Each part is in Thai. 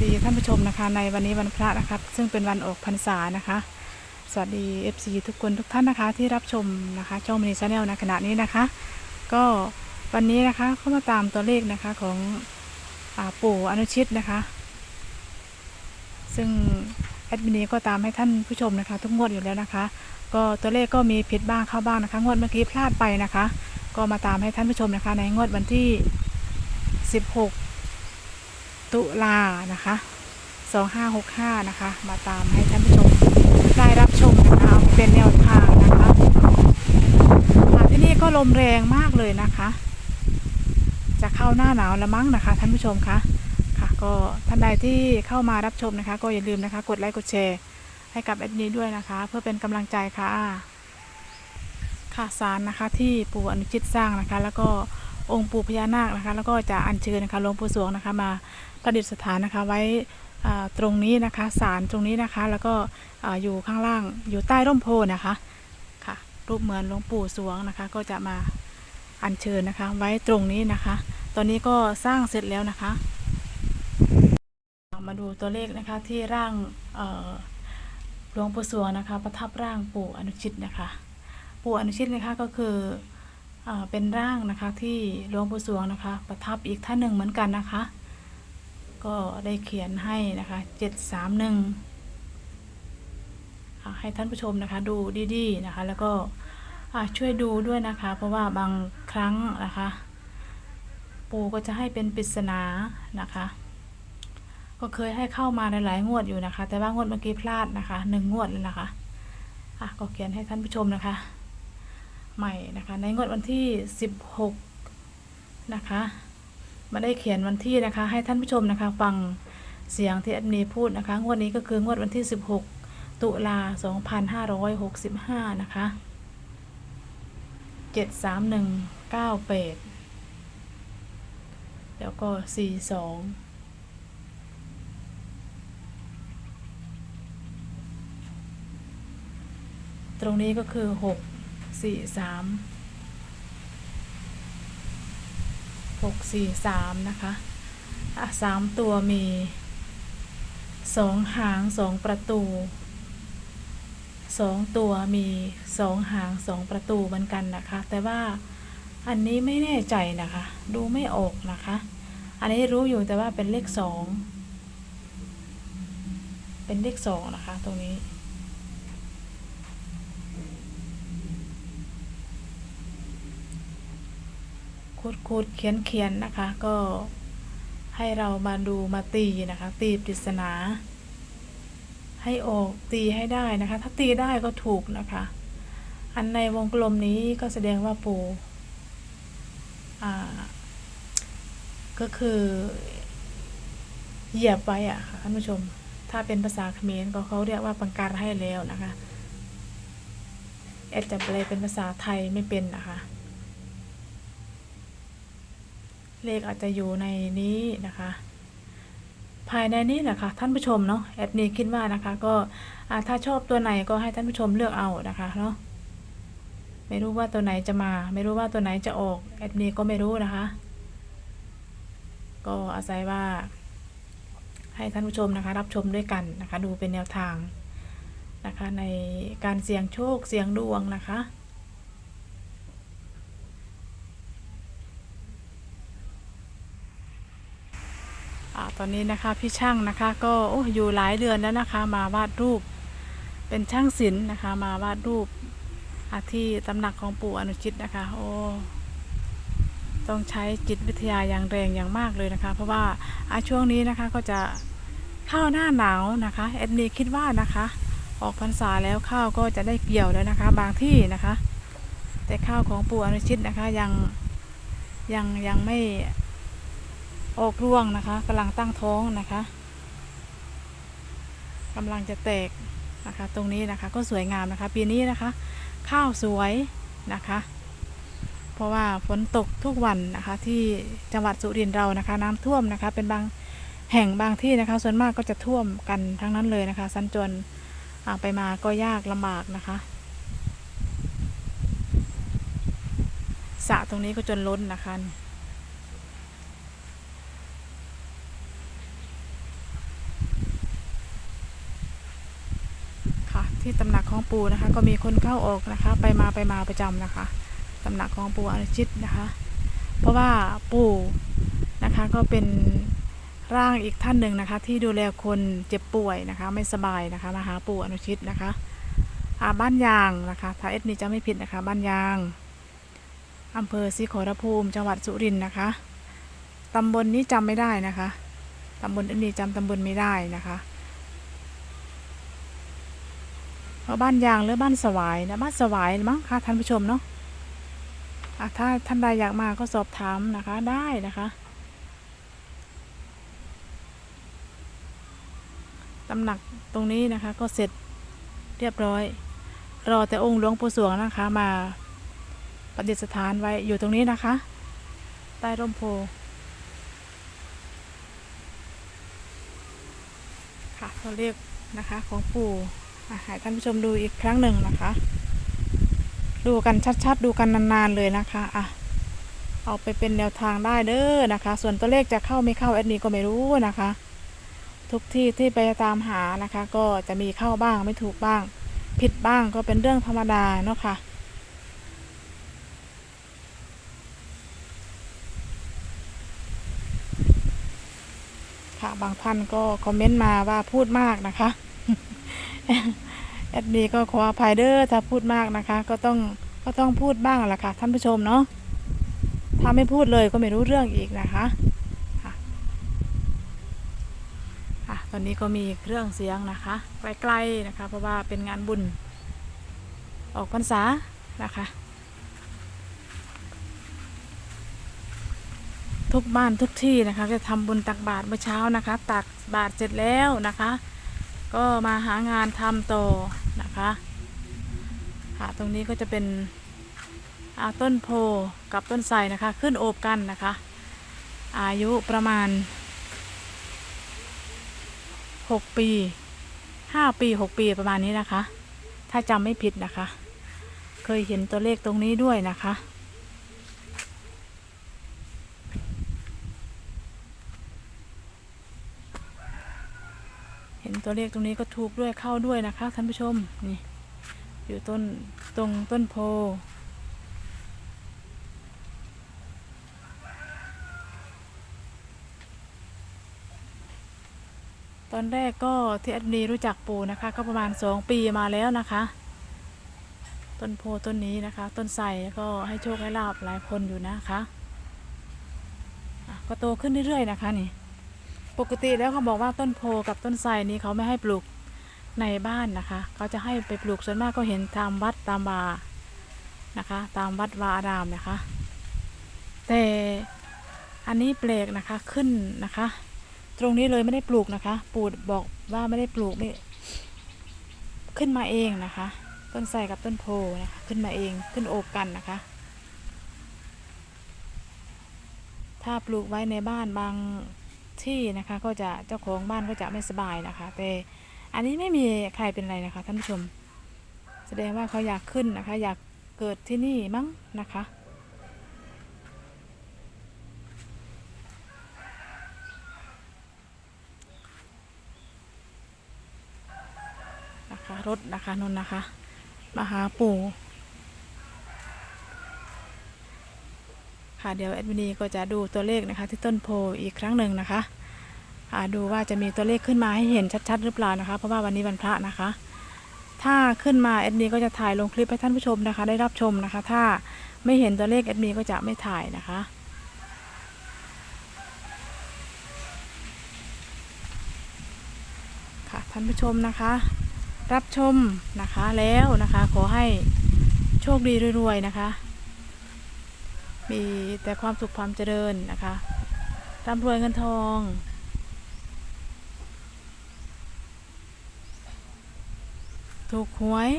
สดีท่านผู้ชมนะคะในวันนี้วันพระนะครับ ซึ่งเป็นวันออกพรรษานะคะ สวัสดี FC ทุกคนทุกท่านนะคะ ที่รับชมนะคะช่องมินิชาแนลในขณะนี้นะคะ ก็วันนี้นะคะเข้ามาตามตัวเลขนะคะของอปู่อนุชิตนะคะ ซึ่งแอดมินีก็ตามให้ท่านผู้ชมนะคะ ทุกงวดอยู่แล้วนะคะ ก็ตัวเลขก็มีผิดบ้างเข้าบ้างนะคะงวดเมื่อกี้พลาดไปนะคะ ก็มาตามให้ท่านผู้ชมนะคะ ในงวดวันที่ 16 ตุลานะคะ2565นะคะ มาตามให้ท่านผู้ชมได้รับชมนะคะเอาเป็นแนวทางนะคะค่ะที่นี่ก็ลมแรงมากเลยนะคะ จะเข้าหน้าหนาวแล้วมั้งนะคะ ท่านผู้ชมคะค่ะ ก็ท่านใดที่เข้ามารับชมนะคะ ก็อย่าลืมนะคะ กดไลค์กดแชร์ให้กับแอดมินด้วยนะคะ เพื่อเป็นกำลังใจค่ะค่ะสารนะคะที่ปู่อนุชิตสร้างนะคะ แล้วก็ องค์ปู่พญานาคนะคะ แล้วก็จะอัญเชิญนะคะหลวงปู่สวงนะคะ มาประดิษฐานนะคะไว้ตรงนี้นะคะศาลตรงนี้นะคะ แล้วก็ออยู่ข้างล่างอยู่ใต้ร่มโพนะคะค่ะ รูปเหมือนหลวงปู่สวงนะคะ ก็จะมาอัญเชิญนะคะ ไว้ตรงนี้นะคะ ตอนนี้ก็สร้างเสร็จแล้วนะคะ มาดูตัวเลขนะคะที่ร่างหลวงปู่สวงนะคะ ประทับร่างปู่อนุชิตนะคะ ปู่อนุชิตนะคะก็คือ เป็นร่างนะคะที่หลวงปู่สวงนะคะ ประทับอีกท่านหนึ่งเหมือนกันนะคะ ก็ได้เขียนให้นะคะเจ็ดสามหนึ่งให้ท่านผู้ชมนะคะดูดีๆนะคะ แล้วก็ช่วยดูด้วยนะคะ เพราะว่าบางครั้งนะคะ ปู่ก็จะให้เป็นปริศนานะคะ ก็เคยให้เข้ามาหลายงวดอยู่นะคะ แต่ว่างวดเมื่อกี้พลาดนะคะหนึ่งงวดเลยนะคะอะก็เขียนให้ท่านผู้ชมนะคะ ใหม่นะคะ ในงวดวันที่ 16 นะคะมาได้เขียนวันที่นะคะ ให้ท่านผู้ชมนะคะฟังเสียงที่แอดมินพูดนะคะ งวดนี้ก็คืองวดวันที่ 16 ตุลา 2565 นะคะ 73198 แล้วก็ 42ตรงนี้ก็คือหก สี่สามหกสี่สามนะคะอะสามตัวมีสองหางสองประตูสองตัวมีสองหางสองประตูเหมือนกันนะคะ แต่ว่าอันนี้ไม่แน่ใจนะคะ ดูไม่ออกนะคะ อันนี้รู้อยู่แต่ว่าเป็นเลขสองเป็นเลขสองนะคะ ตรงนี้ คูดคูดเขียนเขียนนะคะ ก็ให้เรามาดูมาตีนะคะ ตีปริศนา ให้ออกตีให้ได้นะคะ ถ้าตีได้ก็ถูกนะคะ อันในวงกลมนี้ก็แสดงว่าปูอ่า ก็คือเหยียบไว้อะค่ะท่านผู้ชม ถ้าเป็นภาษาเขมรก็เขาเรียกว่าปังการให้แล้วนะคะแอดจะแปลเป็นภาษาไทยไม่เป็นนะคะ เลขอาจจะอยู่ในนี้นะคะ ภายในนี้แหละค่ะท่านผู้ชมเนาะแอดนี้คิดว่านะคะ ก็ถ้าชอบตัวไหนก็ให้ท่านผู้ชมเลือกเอานะคะเนาะไม่รู้ว่าตัวไหนจะมา ไม่รู้ว่าตัวไหนจะออกแอดนี้ก็ไม่รู้นะคะ ก็อาศัยว่า ให้ท่านผู้ชมนะคะ รับชมด้วยกันนะคะ ดูเป็นแนวทางนะคะในการเสี่ยงโชคเสี่ยงดวงนะคะ ตอนนี้นะคะพี่ช่างนะคะ ก็อยู่หลายเดือนแล้วนะคะ มาวาดรูป เป็นช่างศิลป์นะคะ มาวาดรูปที่ตำหนักของปู่อนุชิตนะคะ โอ้ต้องใช้จิตวิทยาอย่างแรงอย่างมากเลยนะคะ เพราะว่าอช่วงนี้นะคะก็จะข้าวหน้าหนาวนะคะเอ็ดมีคิดว่านะคะ ออกพรรษาแล้วข้าวก็จะได้เกี่ยวแล้วนะคะ บางที่นะคะ แต่ข้าวของปู่อนุชิตนะคะยังยังยังไม่ ออกร่วงนะคะกำลังตั้งท้องนะคะกำลังจะแตกนะคะ ตรงนี้นะคะก็สวยงามนะคะ ปีนี้นะคะ ข้าวสวยนะคะ เพราะว่าฝนตกทุกวันนะคะ ที่จังหวัดสุรินทร์เรานะคะ น้ำท่วมนะคะ เป็นบางแห่งบางที่นะคะ ส่วนมากก็จะท่วมกันทั้งนั้นเลยนะคะ สัญจรไปมาก็ยากลำบากนะคะสระตรงนี้ก็จนล้นนะคะ ที่ตำหนักของปู่นะคะ ก็มีคนเข้าออกนะคะ ไปมาไปมาประจำนะคะตำหนักของปู่อนุชิตนะคะ เพราะว่าปู่นะคะก็เป็นร่างอีกท่านหนึ่งนะคะ ที่ดูแลคนเจ็บป่วยนะคะ ไม่สบายนะคะมาหาปู่อนุชิตนะคะอาบ้านยางนะคะถ้าเอ็ดนี่จะไม่ผิดนะคะบ้านยางอำเภอศรีขอรภูมิจังหวัดสุรินทร์นะคะตำบลนี้จำไม่ได้นะคะตำบลเอ็ดนี่จำตำบลไม่ได้นะคะ เพราะ บ้านยางหรือบ้านสวายนะบ้านสวายมั้งคะท่านผู้ชมเนาะอะถ้าท่านใดอยากมาก็สอบถามนะคะได้นะคะตำหนักตรงนี้นะคะก็เสร็จเรียบร้อย รอแต่องค์หลวงปู่สวงนะคะมาประดิษฐานไว้อยู่ตรงนี้นะคะ ใต้ร่มโพค่ะตัวเลขนะคะของปู่ ให้ท่านผู้ชมดูอีกครั้งหนึ่งนะคะ ดูกันชัดๆ ดูกันนานๆเลยนะคะอะเอาไปเป็นแนวทางได้เด้อนะคะ ส่วนตัวเลขจะเข้าไม่เข้าแอดนี้ก็ไม่รู้นะคะ ทุกที่ที่ไปตามหานะคะ ก็จะมีเข้าบ้างไม่ถูกบ้าง ผิดบ้างก็เป็นเรื่องธรรมดาเนาะค่ะค่ะบางท่านก็คอมเมนต์มาว่าพูดมากนะคะ แอดมีก็ขออภัยเด้อถ้าพูดมากนะคะ ก็ต้องก็ต้องพูดบ้างแหละค่ะท่านผู้ชมเนาะถ้าไม่พูดเลยก็ไม่รู้เรื่องอีกนะคะค่ะค่ะตอนนี้ก็มีเครื่องเสียงนะคะใกล้ๆนะคะ เพราะว่าเป็นงานบุญ ออกพรรษานะคะ ทุกบ้านทุกที่นะคะจะทำบุญตักบาตรเมื่อเช้านะคะ ตักบาตรเสร็จแล้วนะคะ ก็มาหางานทำต่อนะคะค่ะตรงนี้ก็จะเป็นอาต้นโพกับต้นไทรนะคะ ขึ้นโอบกันนะคะ อายุประมาณ 6 ปี 5 ปี 6 ปีประมาณนี้นะคะ ถ้าจำไม่ผิดนะคะ เคยเห็นตัวเลขตรงนี้ด้วยนะคะ เห็นตัวเลขตรงนี้ก็ถูกด้วยเข้าด้วยนะคะท่านผู้ชมนี่อยู่ต้นตรงต้นโพตอนแรกก็ที่แอดมีรู้จักปู่นะคะ ก็ประมาณสองปีมาแล้วนะคะ ต้นโพต้นนี้นะคะ ต้นไทรก็ให้โชคให้ลาบหลายคนอยู่นะคะะก็โตขึ้นเรื่อยๆนะคะนี่ ปกติแล้วเขาบอกว่าต้นโพกับต้นไทรนี้เขาไม่ให้ปลูกในบ้านนะคะ เขาจะให้ไปปลูกส่วนมากก็เห็นตามวัดตามวานะคะ ตามวัดวาอารามนะคะ แต่อันนี้แปลกนะคะขึ้นนะคะ ตรงนี้เลยไม่ได้ปลูกนะคะ ปู่บอกว่าไม่ได้ปลูกไม่ขึ้นมาเองนะคะ ต้นไทรกับต้นโพนะคะขึ้นมาเองขึ้นโอบกันนะคะ ถ้าปลูกไว้ในบ้านบาง ที่นะคะก็จะเจ้าของบ้านก็จะไม่สบายนะคะ แต่อันนี้ไม่มีใครเป็นไรนะคะท่านผู้ชม แสดงว่าเขาอยากขึ้นนะคะ อยากเกิดที่นี่มั้งนะคะนะคะรถนะคะนนนะคะมาหาปู่ค่ะเดี๋ยวแอดมินีก็จะดูตัวเลขนะคะ ที่ต้นโพอีกครั้งหนึ่งนะคะ ดูว่าจะมีตัวเลขขึ้นมาให้เห็นชัดๆ หรือเปล่านะคะ เพราะว่าวันนี้วันพระนะคะ ถ้าขึ้นมาแอดมินก็จะถ่ายลงคลิปให้ท่านผู้ชมนะคะ ได้รับชมนะคะ ถ้าไม่เห็นตัวเลขแอดมินก็จะไม่ถ่ายนะคะค่ะท่านผู้ชมนะคะ รับชมนะคะแล้วนะคะ ขอให้โชคดีรวยๆนะคะ มีแต่ความสุขความเจริญนะคะร่ำรวยเงินทอง ถูกหวย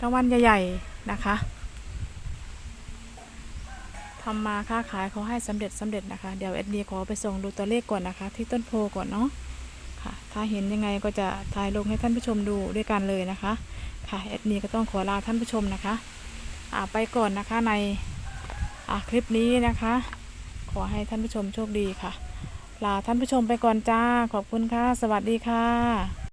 รางวัลใหญ่ ๆ นะคะทำมาค้าขายเขอให้สำเร็จสำเร็จนะคะ เดี๋ยวเอ็ดดีขอไปส่งดูตัวเลขก่อนนะคะ ที่ต้นโพก่อนเนาะค่ะ ถ้าเห็นยังไงก็จะถ่ายลงให้ท่านผู้ชมดูด้วยกันเลยนะคะ ค่ะเอ็ดดีก็ต้องขอลาท่านผู้ชมนะคะอ่าไปก่อนนะคะในอ่าคลิปนี้นะคะ ขอให้ท่านผู้ชมโชคดีค่ะ ลาท่านผู้ชมไปก่อนจ้า ขอบคุณค่ะ สวัสดีค่ะ